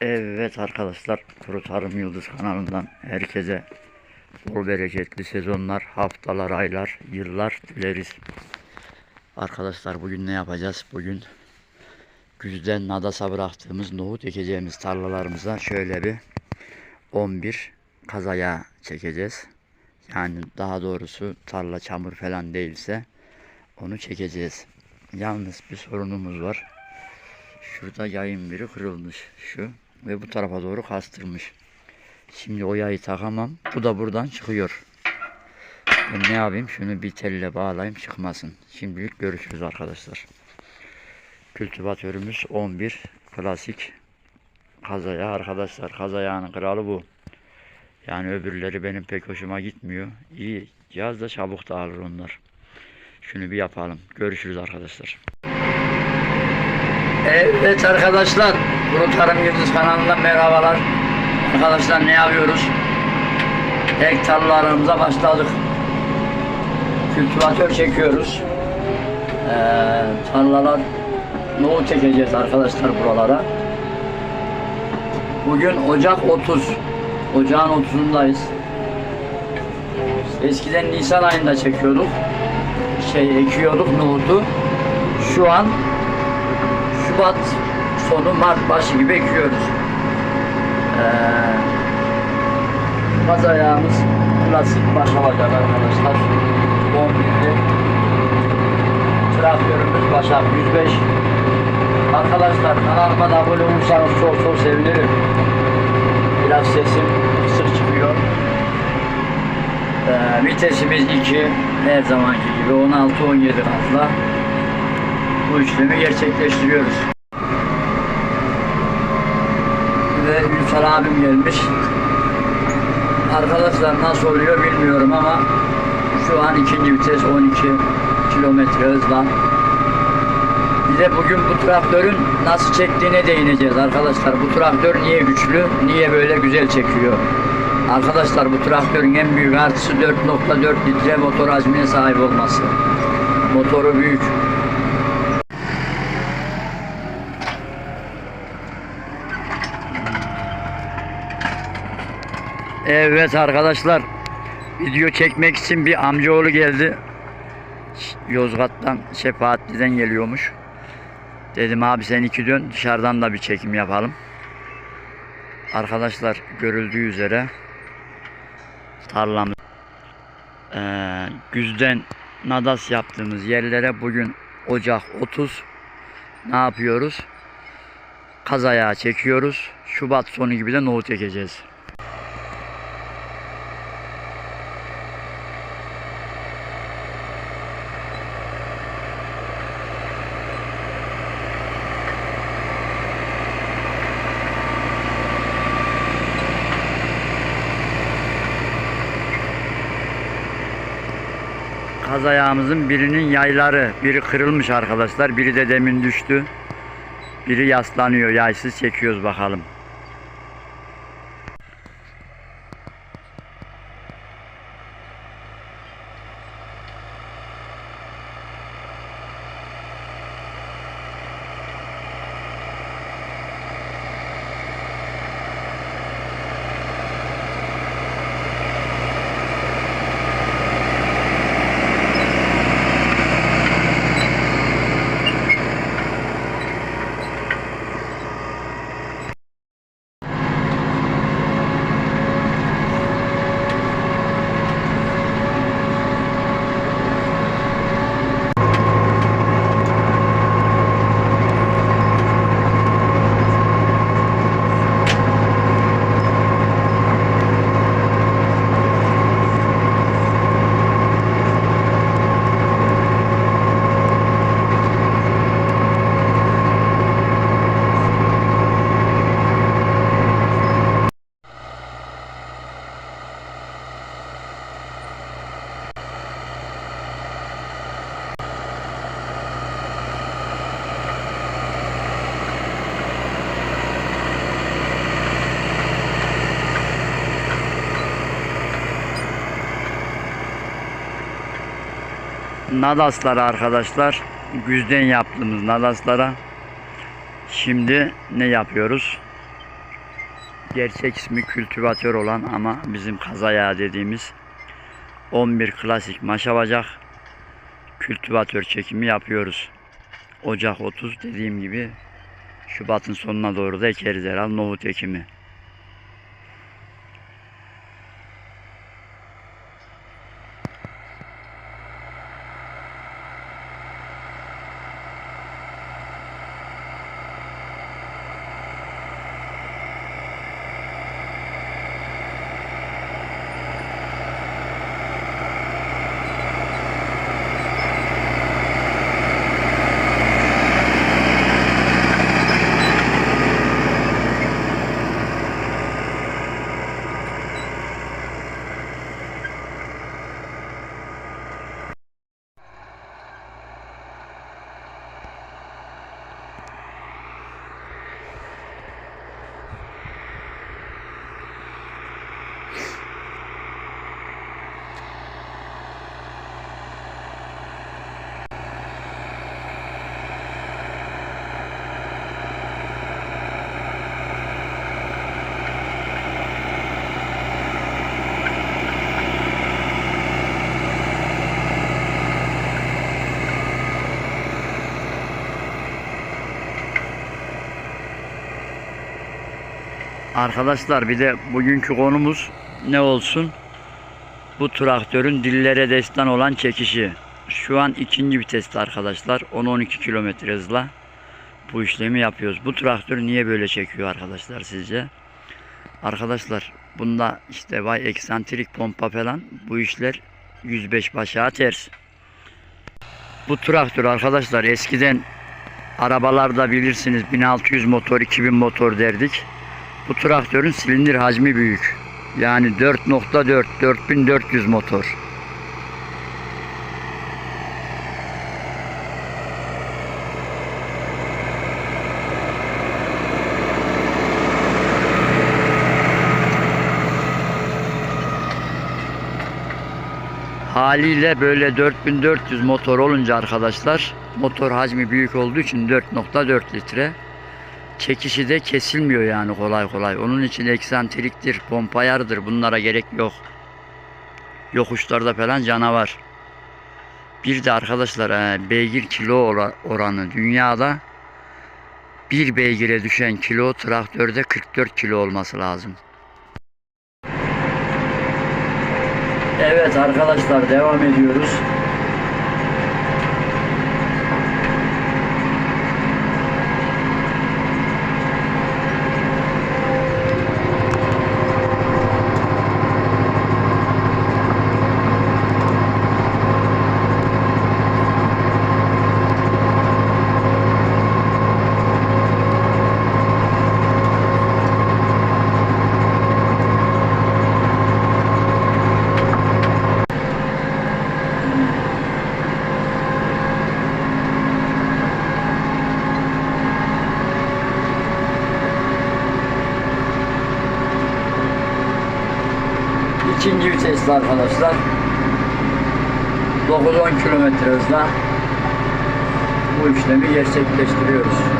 Evet arkadaşlar Kuru Tarım Yıldız kanalından herkese bol bereketli sezonlar, haftalar, aylar, yıllar dileriz. Arkadaşlar bugün ne yapacağız? Bugün güzden nadasa bıraktığımız nohut ekeceğimiz tarlalarımıza şöyle bir 11 kazaya çekeceğiz. Yani daha doğrusu tarla çamur falan değilse onu çekeceğiz. Yalnız bir sorunumuz var. Şurada yayın biri kırılmış şu ve bu tarafa doğru kastırmış. Şimdi o yayı takamam. Bu da buradan çıkıyor. Ben ne yapayım? Şunu bir telle bağlayayım çıkmasın. Şimdilik görüşürüz arkadaşlar. Kültivatörümüz 11 klasik kazaya arkadaşlar. Kazayağının kralı bu. Yani öbürleri benim pek hoşuma gitmiyor. İyi. Cihaz da çabuk dağılır onlar. Şunu bir yapalım. Görüşürüz arkadaşlar. Evet arkadaşlar, Kuru Tarım Yıldız kanalından merhabalar. Arkadaşlar ne yapıyoruz? Ek tarlalarımıza başladık. Kültivatör çekiyoruz. Ee, tarlalar nohut ekeceğiz arkadaşlar buralara. Bugün Ocak 30. Ocağın 30'undayız. Eskiden Nisan ayında çekiyorduk. Şey ekiyorduk nohutu. Şu an Şubat sonu Mart başı gibi ekiyoruz. Ee, baz ayağımız klasik baş alacak arkadaşlar. 11'li traktörümüz başak 105. Arkadaşlar kanalıma da abone olursanız çok çok sevinirim. Biraz sesim kısık çıkıyor. Ee, vitesimiz 2 her zamanki gibi 16-17 fazla bu işlemi gerçekleştiriyoruz. Ve Ünsal abim gelmiş. Arkadaşlar nasıl oluyor bilmiyorum ama şu an ikinci vites 12 kilometre hızla. Bir de bugün bu traktörün nasıl çektiğine değineceğiz arkadaşlar. Bu traktör niye güçlü, niye böyle güzel çekiyor? Arkadaşlar bu traktörün en büyük artısı 4.4 litre motor hacmine sahip olması. Motoru büyük. Evet arkadaşlar video çekmek için bir amcaoğlu geldi. Yozgat'tan Şefaatli'den geliyormuş. Dedim abi sen iki dön dışarıdan da bir çekim yapalım. Arkadaşlar görüldüğü üzere tarlamız ee, güzden nadas yaptığımız yerlere bugün Ocak 30 ne yapıyoruz? Kaz ayağı çekiyoruz. Şubat sonu gibi de nohut ekeceğiz. Kaz ayağımızın birinin yayları, biri kırılmış arkadaşlar, biri de demin düştü. Biri yaslanıyor, yaysız çekiyoruz bakalım. Nadaslara arkadaşlar güzden yaptığımız nadaslara şimdi ne yapıyoruz? gerçek ismi kültivatör olan ama bizim kazaya dediğimiz 11 klasik maşa bacak kültivatör çekimi yapıyoruz. Ocak 30 dediğim gibi Şubat'ın sonuna doğru da ekeriz herhalde nohut ekimi. Arkadaşlar bir de bugünkü konumuz ne olsun? Bu traktörün dillere destan olan çekişi. Şu an ikinci viteste arkadaşlar. 10-12 kilometre hızla bu işlemi yapıyoruz. Bu traktör niye böyle çekiyor arkadaşlar sizce? Arkadaşlar bunda işte vay eksantrik pompa falan bu işler 105 başa ters. Bu traktör arkadaşlar eskiden arabalarda bilirsiniz 1600 motor 2000 motor derdik. Bu traktörün silindir hacmi büyük. Yani 4.4 4400 motor. Haliyle böyle 4400 motor olunca arkadaşlar motor hacmi büyük olduğu için 4.4 litre çekişi de kesilmiyor yani kolay kolay. Onun için eksantriktir, pompa yarıdır. Bunlara gerek yok. Yokuşlarda falan canavar. Bir de arkadaşlar e, beygir kilo ora- oranı dünyada bir beygire düşen kilo traktörde 44 kilo olması lazım. Evet arkadaşlar devam ediyoruz. İkinci vitesli arkadaşlar. 9-10 kilometre hızla bu işlemi gerçekleştiriyoruz.